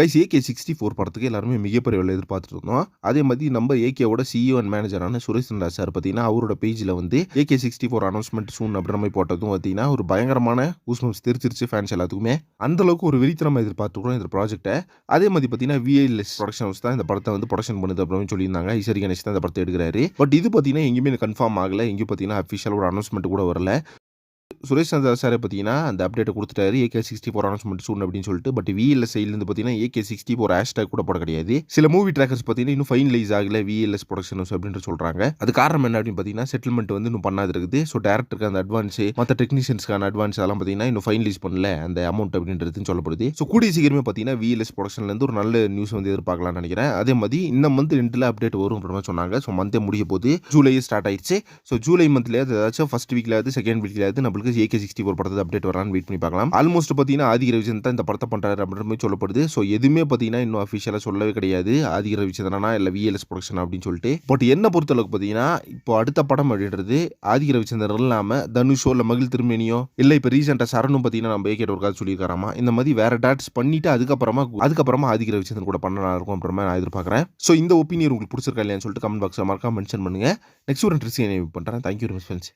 Guys AK sixty four படத்துக்கு எல்லாருமே மிகப்பெரிய வேலை எதிர்பார்த்துட்டு இருந்தோம். அதே மாதிரி நம்ம ஏகேவோட சிஇஓ அண்ட் மேனேஜரான சுரேஷ் ராஜ் சார் பார்த்தீங்கன்னா அவரோட பேஜில் வந்து AK sixty four announcement soon அப்படின்ற மாதிரி போட்டதும் பார்த்தீங்கன்னா ஒரு பயங்கரமான ஊஸ்மம்ஸ் தெரிச்சிருச்சு ஃபேன்ஸ் எல்லாத்துக்குமே. அந்த அளவுக்கு ஒரு வெறித்தனமாக எதிர்பார்த்துக்கிறோம் இந்த ப்ராஜெக்ட்டை அதே மாதிரி பார்த்தீங்கன்னா விஐஎல்எஸ் ப்ரொடக்ஷன் ஹவுஸ் தான் இந்த படத்தை வந்து ப்ரொடக்ஷன் பண்ணுது அப்படின்னு சொல்லியிருந்தாங்க. ஈஸ்வரி கணேஷ் தான் இந்த படத்தை எடுக்கிறாரு. பட் இது பார்த்தீங்கன்னா எங்கேயுமே கன்ஃபார்ம் ஆகலை. எங்கேயும் பார்த்தீங்கன்னா அஃபிஷியல் ஒரு அனௌன்ஸ்மெண்ட் கூட வரல. சுரேஷ் சந்திரா சாரை பார்த்தீங்கன்னா அந்த அப்டேட்டை கொடுத்துட்டாரு. AK sixty four announcement soon அப்படின்னு சொல்லிட்டு பட் விஎல்எஸ் சைட்லேருந்து பார்த்தீங்கன்னா ஏகே சிக்ஸ்டி ஃபோர் ஹேஷ்டாக் கூட போட கிடையாது. சில மூவி ட்ராக்கர்ஸ் பார்த்தீங்கன்னா இன்னும் ஃபைனலைஸ் ஆகல. விஎல்எஸ் ப்ரொடக்ஷன் அப்படின்னு சொல்கிறாங்க அது காரணம் என்ன அப்படின்னு பார்த்தீங்கன்னா செட்டில்மெண்ட் வந்து இன்னும் பண்ணாது இருக்குது. ஸோ டேரக்டருக்கு அந்த அட்வான்ஸ் மற்ற டெக்னீஷியன்ஸ்க்கான அட்வான்ஸ் அதெல்லாம் பார்த்தீங்கன்னா இன்னும் ஃபைனலைஸ் பண்ணல. அந்த அமௌண்ட் அப்படின்றதுன்னு சொல்லப்படுது. ஸோ கூடிய சீக்கிரமே பார்த்தீங்கன்னா விஎல்எஸ் ப்ரொடக்ஷன்லேருந்து ஒரு நல்ல நியூஸ் வந்து எதிர்பார்க்கலாம்னு நினைக்கிறேன். அதே மாதிரி இந்த மந்த் ரெண்டில் அப்டேட் வரும் அப்படின்னு சொன்னாங்க. ஸோ மந்தே முடிய போது ஜூலையே ஸ்டார்ட் ஆயிடுச்சு. ஸோ ஜூலை மந்த்லேயே ஏதாச்சும் ஃபஸ்ட் வீக்லாவது செகண்ட் வீக்லாவது நம்மளுக்கு ஏகே சிக்ஸ்டி ஃபோர் படத்தை அப்டேட் வரான்னு வெயிட் பண்ணி பார்க்கலாம். ஆல்மோஸ்ட் பார்த்தீங்கன்னா ஆதிக ரவிச்சந்திரன் தான் இந்த படத்தை பண்ணுறாரு அப்படின்ற மாதிரி சொல்லப்படுது. ஸோ எதுவுமே பார்த்தீங்கன்னா இன்னும் அஃபிஷியலாக சொல்லவே கிடையாது. ஆதிக ரவிச்சந்திரனா இல்லை விஎல்எஸ் ப்ரொடக்ஷன் அப்படின்னு சொல்லிட்டு. பட் என்ன பொறுத்தளவுக்கு பார்த்தீங்கன்னா இப்போ அடுத்த படம் அப்படின்றது ஆதிக ரவிச்சந்திரன் இல்லாமல் தனுஷோ இல்லை மகிழ் திருமணியோ இல்லை இப்போ ரீசெண்டாக சரணும் பார்த்தீங்கன்னா நம்ம ஏகேட் ஒரு கால் சொல்லியிருக்காராமா? இந்த மாதிரி வேற டேட்ஸ் பண்ணிட்டு அதுக்கப்புறமா அதுக்கப்புறமா ஆதிக ரவிச்சந்திரன் கூட பண்ணலாம் இருக்கும் அப்புறமா நான் எதிர்பார்க்குறேன். ஸோ இந்த ஒப்பீனியன் உங்களுக்கு பிடிச்சிருக்கா இல்லையான்னு சொல்லிட்டு கமெண்ட் பாக்ஸில் மறக்காம மென்ஷன் பண்ணுங்கள் நெக்ஸ்ட் ஒரு இன்ட்ரெஸ்ட் பண்ணுறேன் தேங்க்யூ ஃப்ரெண்ட்ஸ்